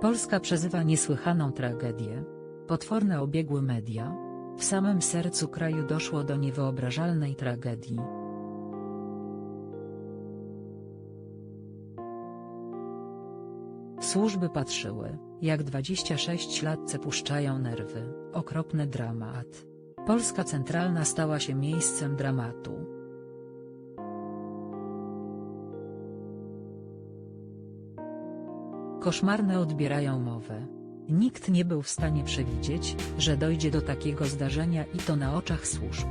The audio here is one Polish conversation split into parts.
Polska przeżywa niesłychaną tragedię. Potworne obiegły media. W samym sercu kraju doszło do niewyobrażalnej tragedii. Służby patrzyły, jak 26 latce puszczają nerwy. Okropny dramat. Polska Centralna stała się miejscem dramatu. Koszmarne odbierają mowę. Nikt nie był w stanie przewidzieć, że dojdzie do takiego zdarzenia i to na oczach służb.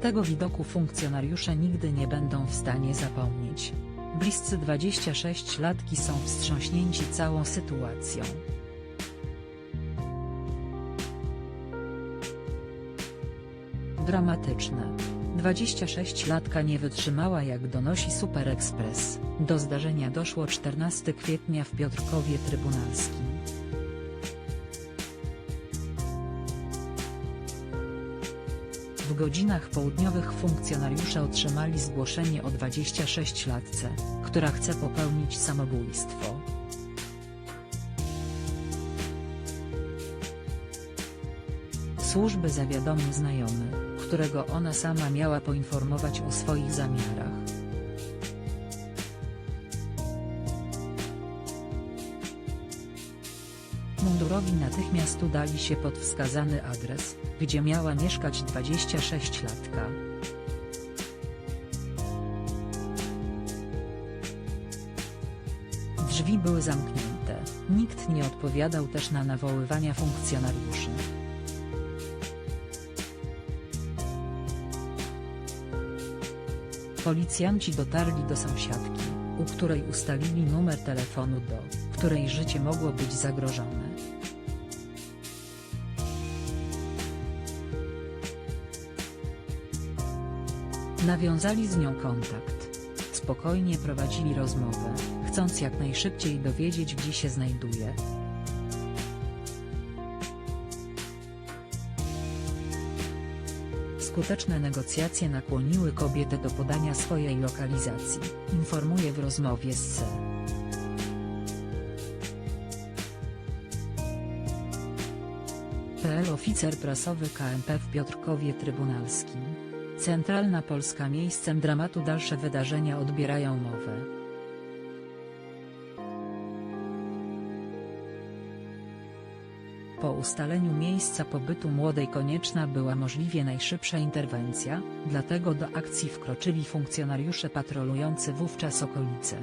Tego widoku funkcjonariusze nigdy nie będą w stanie zapomnieć. Bliscy 26 latki są wstrząśnięci całą sytuacją. Dramatyczne. 26-latka nie wytrzymała jak donosi Super Express. Do zdarzenia doszło 14 kwietnia w Piotrkowie Trybunalskim. W godzinach południowych funkcjonariusze otrzymali zgłoszenie o 26-latce, która chce popełnić samobójstwo. Służby zawiadomił znajomy, którego ona sama miała poinformować o swoich zamiarach. Mundurowi natychmiast udali się pod wskazany adres, gdzie miała mieszkać 26-latka. Drzwi były zamknięte, nikt nie odpowiadał też na nawoływania funkcjonariuszy. Policjanci dotarli do sąsiadki, u której ustalili numer telefonu do, której życie mogło być zagrożone. Nawiązali z nią kontakt. Spokojnie prowadzili rozmowę, chcąc jak najszybciej dowiedzieć gdzie się znajduje. Skuteczne negocjacje nakłoniły kobietę do podania swojej lokalizacji, informuje w rozmowie z C. PL oficer prasowy KMP w Piotrkowie Trybunalskim. Centralna Polska miejscem dramatu dalsze wydarzenia odbierają mowę. Po ustaleniu miejsca pobytu młodej konieczna była możliwie najszybsza interwencja, dlatego do akcji wkroczyli funkcjonariusze patrolujący wówczas okolice.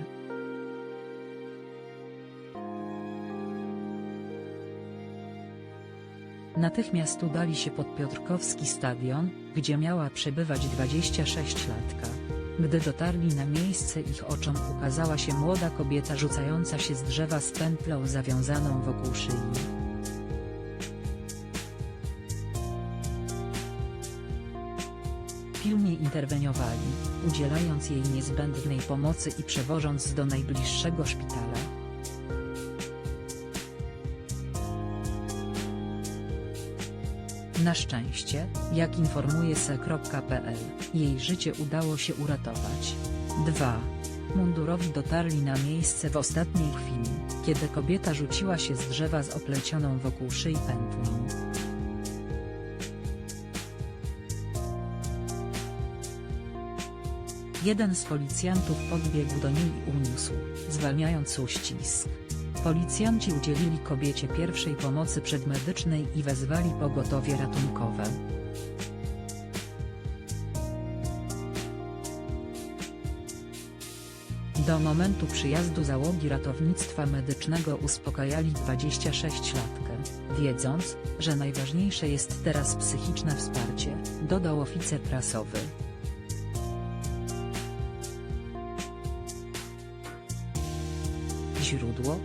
Natychmiast udali się pod Piotrkowski Stadion, gdzie miała przebywać 26-latka. Gdy dotarli na miejsce ich oczom ukazała się młoda kobieta rzucająca się z drzewa z pętlą zawiązaną wokół szyi. Pilnie interweniowali, udzielając jej niezbędnej pomocy i przewożąc do najbliższego szpitala. Na szczęście, jak informuje se.pl, jej życie udało się uratować. 2. Mundurowi dotarli na miejsce w ostatniej chwili, kiedy kobieta rzuciła się z drzewa z oplecioną wokół szyi pętlą. Jeden z policjantów podbiegł do niej i uniósł, zwalniając uścisk. Policjanci udzielili kobiecie pierwszej pomocy przedmedycznej i wezwali pogotowie ratunkowe. Do momentu przyjazdu załogi ratownictwa medycznego uspokajali 26-latkę, wiedząc, że najważniejsze jest teraz psychiczne wsparcie, dodał oficer prasowy. Źródło